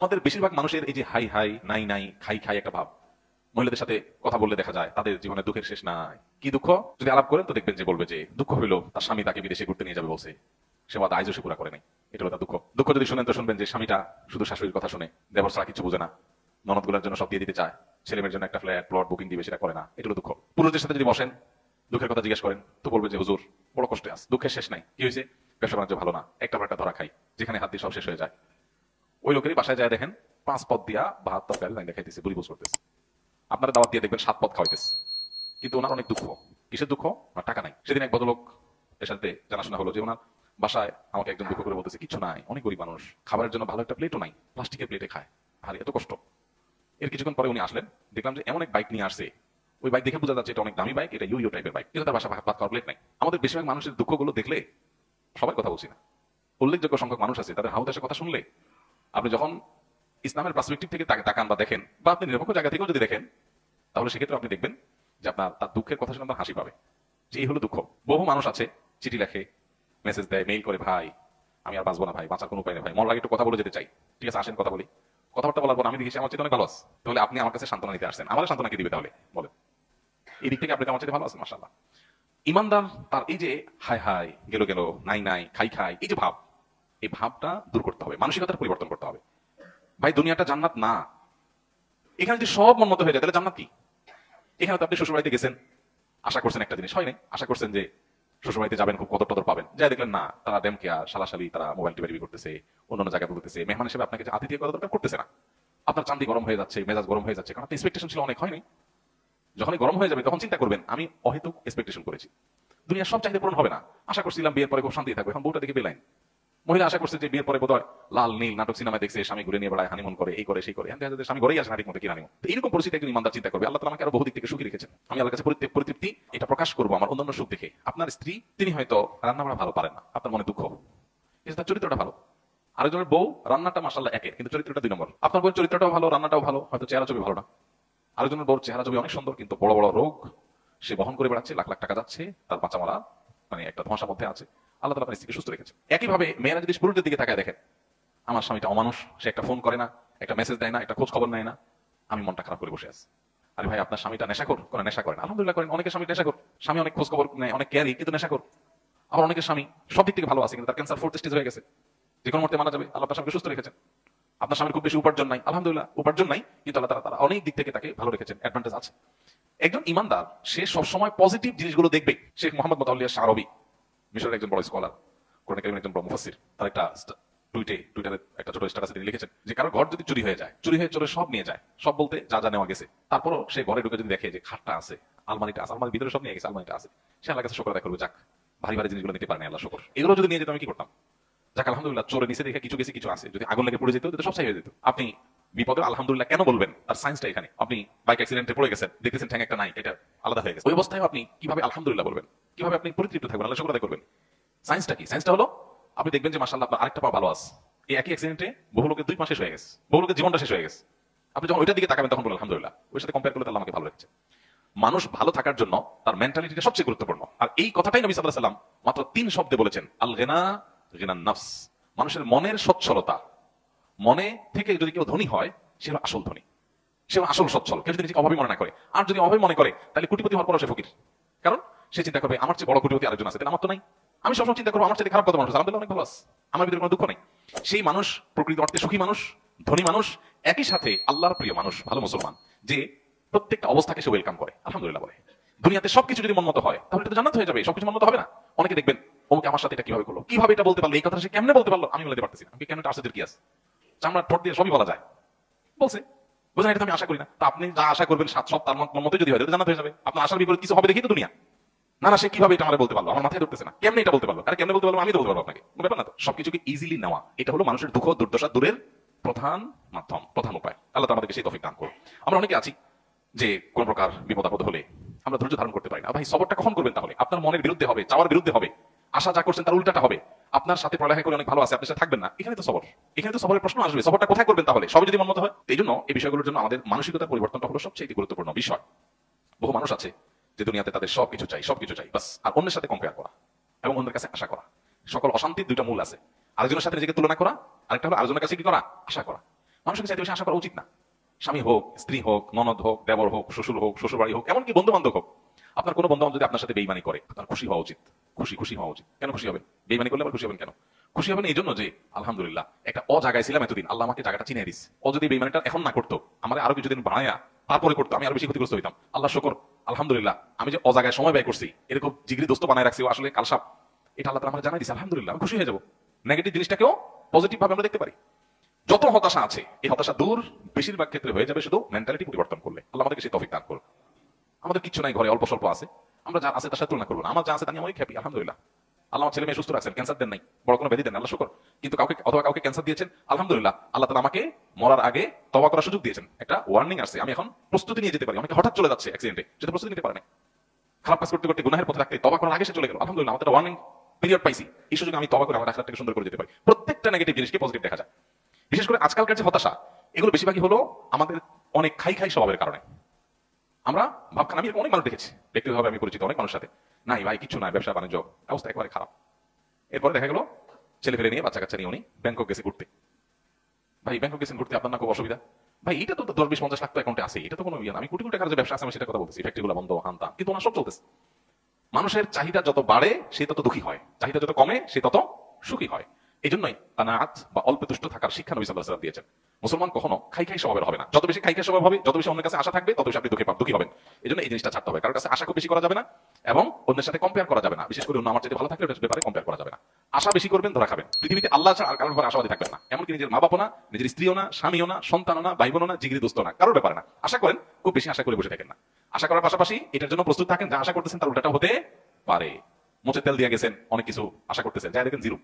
আমাদের বেশিরভাগ মানুষের এই যে হাই হাই, নাই নাই, খাই খাই একটা ভাব। মহিলাদের সাথে কথা বললে দেখা যায়, তাদের জীবনে দুঃখের শেষ নাই। কি দুঃখ? যদি আলাপ করেন তো দেখবেন যে বলবে যে, দুঃখ হইল তার স্বামী তাকে বিদেশে ঘুরতে নিয়ে যাবে বলছে। সে বাদ সে পুরা করে নাই। এটা হলো তার দুঃখ। দুঃখ যদি শুনেন তো শুনবেন যে স্বামীটা শুধু শাশুড়ির কথা শুনে দেবর ছাড়া কিছু বুঝে না। ননদ ননদগুলোর জন্য সব দিয়ে দিতে চায়। ছেলে মেয়ের জন্য একটা ফ্ল্যাট প্লট বুকিং দিবে, সেটা করে না। এটা হলো দুঃখ। পুরুষদের সাথে যদি বসেন, দুঃখের কথা জিজ্ঞেস করেন, তো বলবে যে, হুজুর, বড় কষ্টে আস দুঃখের শেষ নাই। কি হয়েছে ব্যবসা বাণিজ্য ভালো না। একটা একটা ধরা খাই, যেখানে হাত দিয়ে সব শেষ হয়ে যায়। ওই লোকেরই বাসায় যায় দেখেন, পাঁচ পদ দিয়া ভাত তরকারি লাইন দেখাইতেছে বুড়ি বুঝ করতেছে। আপনারা দাওয়াত দিয়ে দেখবেন সাত পদ খাওয়াইতেছে। কিন্তু ওনার অনেক দুঃখ। কিসের দুঃখ? না টাকা নাই। সেদিন এক ভদ্রলোক এর সাথে জানাশোনা হলো যে ওনার বাসায় আমাকে একজন দুঃখ করে বলতেছে, কিছু নাই, অনেক গরিব মানুষ। খাবারের জন্য ভালো একটা প্লেটও নাই প্লাস্টিকের প্লেটে খায়। আর এত কষ্ট। এর কিছুক্ষণ পরে উনি আসলেন, দেখলাম যে এমন এক বাইক নিয়ে আসছে ওই বাইক দেখে বোঝা যাচ্ছে এটা অনেক দামি বাইক এটা ইউ ইউ টাইপের বাইক কিন্তু তার বাসা ভাত খাওয়ার প্লেট নাই। আমাদের বেশিরভাগ মানুষের দুঃখগুলো দেখলে সবাই কথা বলছি না। উল্লেখযোগ্য সংখ্যক মানুষ আছে, তাদের হাউদাসের কথা শুনলে আপনি যখন ইসলামের পার্সপেক্টিভ থেকে তাকে তাকান বা দেখেন, বা আপনি নিরপেক্ষ জায়গা থেকেও যদি দেখেন, তাহলে সেক্ষেত্রে আপনি দেখবেন যে আপনার তার দুঃখের কথা শুনে আপনার হাসি পাবে। যে এই হলো দুঃখ। বহু মানুষ আছে, চিঠি লেখে মেসেজ দেয় মেইল করে, ভাই, আমি আর বাঁচবো না ভাই, বাঁচার কোনো উপায় নেই ভাই। মন লাগে একটু কথা বলে যেতে চাই। ঠিক আছে, আসেন, কথা বলি। কথাবার্তা বলার পর আমি দেখি সে আমার চেয়ে অনেক ভালো আছে। তাহলে আপনি আমার কাছে সান্ত্বনা নিতে আসছেন আমার সান্ত্বনা কি দিবে তাহলে? বলেন। এই দিক থেকে আপনি আমার চেয়ে ভালো আছেন মাসাল্লাহ ইমানদার, তার এই যে হাই হাই গেল গেল, নাই নাই, খাই খাই, এই যে ভাব এই ভাবটা দূর করতে হবে, মানসিকতার পরিবর্তন করতে হবে। ভাই, দুনিয়াটা জান্নাত না। এখানে যদি সব মন মতো হয়ে যায়, তাহলে জান্নাত কি? এখানে তো আপনি শ্বশুরবাড়িতে গেছেন, আশা করছেন একটা জিনিস, হয় নাই? আশা করছেন যে শ্বশুরবাড়িতে যাবেন, খুব কদর টদর পাবেন। যাই দেখলেন না, তারা ডেম কেয়ার সালাশালি তারা মোবাইল টিভি করতেছে অন্যান্য জায়গায় করতেছে মেহমান হিসেবে আপনাকে যে আতিথিয় করা দরকার করতেছে না। আপনার চান্দি গরম হয়ে যাচ্ছে, মেজাজ গরম হয়ে যাচ্ছে, কারণ এক্সপেকটেশন ছিল অনেক হয়নি যখনই গরম হয়ে যাবে, তখন চিন্তা করবেন, আমি অহেতুক এক্সপেকটেশন করেছি। দুনিয়ার সব চাহিদা পূরণ হবে না। আশা করছিলাম বিয়ের পরে খুব শান্তি থাকবে, এখন বউটা দেখে বেলাইন। মহিলা আশা করছে যে বিয়ের পরে বোধহয় লাল, নীল নাটক সিনেমা দেখছে, স্বামী ঘুরে নিয়ে বেড়ায় হানিমুন করে, এই করে, সেই করে। স্বামী ঘরেই আসে না ঠিক মতো, কি হানিমুন তো এইরকম পরিস্থিতি একজন ইমানদার চিন্তা করবে। আল্লাহ আমাকে আরও বহুদিক থেকে সুখী রেখেছেন। আমি আল্লাহর কাছে পরিতৃপ্তি- এটা প্রকাশ করব আমার অন্যান্য সুখ দেখে। আপনার স্ত্রী, তিনি হয়তো রান্না বাড়া ভালো পারেন না। আপনার মনে দুঃখ। তার চরিত্রটা ভালো। আরেকজনের বউ, রান্নাটা মাসাল্লাহ একে, কিন্তু চরিত্রটা দুই নম্বর। আপনার বউয়ের চরিত্রটাও ভালো, রান্নাটাও ভালো, হয়তো চেহারা ছবি ভালো না। আরেকজনের বউর চেহারা ছবি অনেক সুন্দর, কিন্তু বড় বড় রোগ, সে বহন করে বেড়াচ্ছে, লাখ লাখ টাকা যাচ্ছে, তার বাচ্চা মারা মানে একটা ধোঁয়াশার মধ্যে আছে। আল্লাহ তালা স্ত্রীকে সুস্থ রেখেছে একইভাবে মেয়েরা যদি পুরুষদের দিকে তাকায় দেখেন, আমার স্বামীটা অমানুষ, সে একটা ফোন করে না, একটা মেসেজ দেয় না, একটা খোঁজ খবর নেয় না, আমি মনটা খারাপ করে বসে আছি। আরে ভাই, আপনার স্বামীটা নেশা কর কোনো নেশা করেন আলহামদুলিল্লাহ করেন, অনেকের স্বামী নেশা কর স্বামী অনেক খোঁজ খবর নেয়, অনেক কেয়ারি কিন্তু নেশা কর আবার অনেকের স্বামী সব দিক থেকে ভালো আছে, কিন্তু তার ক্যান্সার ফোর্থ স্টেজ হয়ে গেছে। যে কোনো মুহূর্তে মারা যাবে, আল্লাহ স্বামীকে সুস্থ রেখেছেন। আপনার স্বামীর খুব বেশি উপার্জন নাই, আলহামদুলিল্লাহ, উপার্জন নাই, কিন্তু আল্লাহ তারা তারা অনেক দিক থেকে তাকে ভালো রেখেছেন অ্যাডভান্টেজ আছে। একজন ইমানদার, সে সবসময় পজিটিভ জিনিসগুলো দেখবে শেখ মোহাম্মদ মোতাউলিয়া শারবি মিশরের একজন বড় স্কলার কোরআন কারিমের একজন বড় মুফাসির তার একটা টুইটে টুইটারে একটা ছোট স্ট্যাটাসে তিনি লিখেছেন, যে কারও ঘর যদি চুরি হয়ে যায়, চুরি হয়ে চলে সব নিয়ে যায়, সব বলতে যা যা নেওয়া গেছে, তারপরও সে ঘরে ঢুকে যদি দেখে যে খাটটা আছে, আলমারিটা আছে, আলমারির ভিতরে সব নিয়ে গেছে, আলমারিটা আছে, সে আল্লাহ কাছে শোকরা আদায় যাক, ভারী ভারী জিনিসগুলো নিতে পারেনি আল্লাহ শোকর। এগুলো যদি নিয়ে যেত আমি কি করতাম? যাক, আলহামদুলিল্লাহ, চোরে নিচে দেখে কিছু গেছে, কিছু আছে। যদি আগুন লেগে পড়ে যেত সব শেষ হয়ে যেত। আপনি বিপদে, আলহামদুলিল্লাহ, কেন বলবেন? তার সায়েন্সটা এখানে। আপনি বাইক অ্যাক্সিডেন্টে পড়ে গেছেন, দেখতেছেন ঠ্যাং একটা নাই, এটা আলাদা হয়ে গেছে। ওই অবস্থায় আপনি কীভাবে আলহামদুলিল্লাহ বলবেন? কীভাবে আপনি পরিতৃপ্ত থাকবেন? আল্লাহ শুকর করবেন। সায়েন্সটা কি? সায়েন্সটা হলো, আপনি দেখবেন যে মাসাল্লাহ আপনার আরেকটা পা ভালো আছে। এই একই অ্যাক্সিডেন্টে বহু লোকের দুই মাস হয়ে গেছে। বহু লোকের জীবনটা শেষ হয়ে গেছে। আপনি যখন ওইটার দিকে তাকাবেন, তখন বলেন আলহামদুলিল্লাহ। ওই সাথে কম্পেয়ার করলে তাহলে আমাকে ভালো রেখেছে মানুষ ভালো থাকার জন্য তার মেন্টালিটিটা সবচেয়ে গুরুত্বপূর্ণ। আর এই কথাটাই নবী সাল্লাহ সাল্লাম মাত্র তিন শব্দে বলেছেন আল গেনা গেনা নফস। মানুষের মনের সচ্ছলতা। মনে থেকে যদি কেউ ধনী হয়, সে আসল ধনী। সে আসল সচ্ছল। কেউ যদি নিজেকে অভাবী মনে না করে, আর যদি অভাবী মনে করে, তাহলে কোটিপতি হওয়ার পর সে ফকির। কারণ সে চিন্তা করবে, আমার চেয়ে বড় কোটিপতি আরেকজন আছে, তাহলে আমার তো নাই। আমি সবসময় চিন্তা করব, আমার চেয়ে খারাপ কত মানুষ আলহামদুলিল্লাহ, অনেক ভালো আছে। আমার ভিতরে কোনো দুঃখ নেই। সেই মানুষ, প্রকৃত অর্থে সুখী মানুষ, ধনী মানুষ, একই সাথে আল্লাহর প্রিয় মানুষ, ভালো মুসলমান, যে প্রত্যেকটা অবস্থাকে সে ওয়েলকাম করে। আলহামদুলিল্লাহ বলে। দুনিয়াতে সবকিছু যদি মন মতো হয়, তাহলে তো জান্নাত হয়ে যাবে, সবকিছু মন মতো হবে না। অনেকে দেখবেন, অমুকে আমার সাথে এটা কীভাবে করল? কীভাবে এটা বলতে পারল? এই কথাটা সে কেমনে বলতে পারল? আমি বলতে পারতেছি আমি কেন আশ্চর্যের কি আছে? চামড়া ঠোঁট দিয়ে সবই বলা যায়। বলছে বুঝলেন এটা আমি আশা করি না। তা আপনি যা আশা করবেন সাত সব তার মতো যদি হয় জান্নাত হয়ে যাবে। আপনার আশার বিপরীত কিছু হবে দেখি তো দুনিয়া। না না, সে কীভাবে এটা আমার বলতে পারল? আমার মাথায় ধরতেছে না। কেমনে এটা বলতে পারল? আরে, কেমনে বলতে পারল? আমি বলতে পারব আপনাকে। ব্যাপার না তো। সবকিছুকে ইজিলি নেওয়া। এটা হলো মানুষের দুঃখ, দুর্দশা দূরের প্রধান মাধ্যম, প্রধান উপায়। আল্লাহ আমাদেরকে সেই তফিক দান করুন আমরা অনেকে আছি যে কোন প্রকার বিপদ আপদ হলে আমরা ধৈর্য ধারণ করতে পারি না। ভাই, সবরটা কখন করবেন তাহলে? আপনার মনের বিরুদ্ধে হবে, চাওয়ার বিরুদ্ধে হবে। আশা যা করছেন তার উল্টাটা হবে। আপনার সাথে পড়ালেখা করে অনেক ভালো আছে আপনার সাথে থাকবেন না। এখানে তো সবর। এখানে তো সবরের প্রশ্ন আসবে। সবরটা কোথায় করবেন তাহলে? সবই যদি মন মতো হয়? এই জন্য এই বিষয়গুলোর জন্য আমাদের মানসিকতার পরিবর্তনটা হলো সবচেয়ে গুরুত্বপূর্ণ বিষয়। বহু মানুষ আছে যে দুনিয়াতে তাদের সবকিছু চাই সবকিছু চাই বাস। আর অন্যের সাথে কম্পেয়ার করা এবং অন্যের কাছে আশা করা। সকল অশান্তির দুইটা মূল আছে। আরেকজনের সাথে নিজেকে তুলনা করা, আরেকটা হলো আরেকজনের কাছে কি করা? আশা করা। মানুষের বেশি আশা করা উচিত না। স্বামী হোক, স্ত্রী হোক, ননদ হোক, দেবর হোক, শ্বশুর হোক শ্বশুর বাড়ি হোক, এমনকি বন্ধু বান্ধব হোক, আপনার কোনো বন্ধু বান্ধব যদি আপনার সাথে বেইমানি করে আপনার খুশি হওয়া উচিত। খুশি খুশি হওয়া উচিত। কেন খুশি হবেন? বেইমানি করলে আবার খুশি হবেন কেন? খুশি হবেন এই জন্য যে, আলহামদুলিল্লাহ, একটা অ জায়গায় ছিলাম এতদিন, আল্লাহ আমাকে জায়গাটা চিনে দিস। ও যদি বেইমানিটা এখন না করতো, আমার আরও কিছুদিন বানায়া, তারপরে করতো, আমি আরও বেশি ক্ষতিগ্রস্ত হইতাম। আল্লাহ শকর, আলহামদুলিল্লাহ, আমি যে অজাগায় সময় ব্যয় করছি, এরকম জিগরি দোস্ত বানায় রাখছি আসলে কালসাপ, এটা আল্লাহ আমাকে জানাই দিছে, আলহামদুলিল্লাহ, আমি খুশি হয়ে যাব। নেগেটিভ জিনিসটাকেও পজিটিভ ভাবে আমরা দেখতে পারি। যত হতাশা আছে, এই হতাশা দূর বেশিরভাগ ক্ষেত্রে হয়ে যাবে শুধু মেন্টালিটি পরিবর্তন করলে। আল্লাহ আমাদেরকে সেই তফিক দান করুন আমাদের কিছু নাই ঘরে, অল্প স্বল্প আছে। আমরা যা আছে তার সাথে তুলনা করব না। আমার যা আছে তা নিয়ে অনেক হ্যাপি আলহামদুলিল্লাহ। আল্লাহ ছেলে মেয়ে সুস্থ রাখছেন ক্যান্সার দেন নাই। বড় কোনো ব্যাধি দেন আল্লাহ শুকর। কিন্তু কাউকে, অথবা কাউকে ক্যান্সার দিয়েছেন, আলহামদুলিল্লাহ, আল্লাহ তালা আমাকে মরার আগে তবা করার সুযোগ দিয়েছেন। একটা ওয়ার্নিং আসছে, আমি এখন প্রস্তুতি নিয়ে যেতে পারি। আমাকে হঠাৎ চলে যাচ্ছে অ্যাক্সিডেন্টে সেটা প্রস্তুতি নিতে পারে না খারাপ কাজ করতে করতে গুনাহের পথে থাকতে তবা করার আগে সে চলে গেল। আলহামদুলিল্লাহ, আমাদের ওয়ার্নিং পিরিয়ড পাইছি। এই সুযোগ আমি তবা করে আমার রাস্তাটাকে সুন্দর করে যেতে পারি। প্রত্যেকটা নেগেটিভ জিনিসকে পজিটিভ দেখা যায়। বিশেষ করে আজকালকার যে হতাশা, এগুলো বেশিরভাগই হলো আমাদের অনেক খাই খাই স্বভাবের কারণে। আমরা ভাবখান, আমি অনেক মানুষ দেখেছি, ব্যক্তিগতভাবে আমি পরিচিত অনেক মানুষের সাথে। নাই ভাই কিছু নাই, ব্যবসা, বাণিজ্য, অবস্থা একেবারে খারাপ। এরপরে দেখা গেল ছেলে ফেলে নিয়ে বাচ্চা কাচ্চা নিয়ে উনি ব্যাংকক গেছে ঘুরতে। ভাই, ব্যাংকক গেছেন ঘুরতে, আপনার না খুব অসুবিধা? ভাই, এটা তো দশ বিশ পঞ্চাশ লাখ তো অ্যাকাউন্টে আছে এটা তো কোনো ইয়ে আমি কোটি কোটি টাকার যে ব্যবসা আছে, আমি সেটা কথা বলতেছি। ফ্যাক্টরিগুলো বন্ধ হান তান কিন্তু ওনার সব চলতেছে। মানুষের চাহিদা যত বাড়ে, সে তত দুঃখী হয়। চাহিদা যত কমে, সে তত সুখী হয়। এই জন্যই কানাত বা অল্প তুষ্ট থাকার শিক্ষা নবী সাল্লাহ সাল্লাম দিয়েছেন। মুসলমান কখনো খাই খাই স্বভাবের হবে না। যত বেশি খাই খাই স্বভাব হবে, যত বেশি অন্যের কাছে আশা থাকবে, তত বেশি আপনি দুঃখে পাবেন দুঃখী হবেন। এই জন্য এই জিনিসটা ছাড়তে হবে। কারোর কাছে আশা খুব বেশি করা যাবে না এবং অন্যের সাথে কম্পেয়ার করা যাবে না। বিশেষ করে অন্য আমার চাইতে ভালো থাকলে ওটার ব্যাপারে কম্পেয়ার করা যাবে না। আশা বেশি করবেন, ধরা খাবেন। পৃথিবীতে আল্লাহ ছাড়া আর কারোর ব্যাপারে আশাবাদী থাকবেন না। এমনকি নিজের মা বাবা না, নিজের স্ত্রীও না, স্বামীও না, সন্তানও না ভাই বোনও না, জিগরি দোস্ত না, কারোর ব্যাপারে না। আশা করেন, খুব বেশি আশা করে বসে থাকেন না। আশা করার পাশাপাশি এটার জন্য প্রস্তুত থাকেন, যা আশা করতেছেন তার উল্টাটা হতে পারে। মোচের তেল দিয়ে গেছেন, অনেক কিছু আশা করতেছেন। যাই দেখেন, জিরো।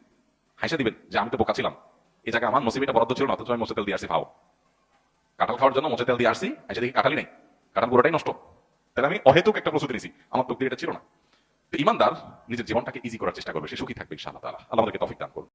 হাসা দিবেন যে আমি তো বোকা ছিলাম। এই জায়গায় আমার নসিবিটা বরাদ্দ ছিল না, অথচ আমি মোচে তেল দিয়ে আসি ভাও। কাঁঠাল খাওয়ার জন্য মোচে তেল দিয়ে আসছি, এসে দেখি কাঁঠালই নেই। কাঁঠাল পুরোটাই নষ্ট। তাহলে আমি অহেতুক একটা প্রস্তুতি নিয়েছি আমার তো এটা ছিল না। তো ইমানদার নিজের জীবনটাকে ইজি করার চেষ্টা করবে, সে সুখী থাকবে, ইনশাআল্লাহ তাআলা। আল্লাহ আমাদেরকে তৌফিক দান করুন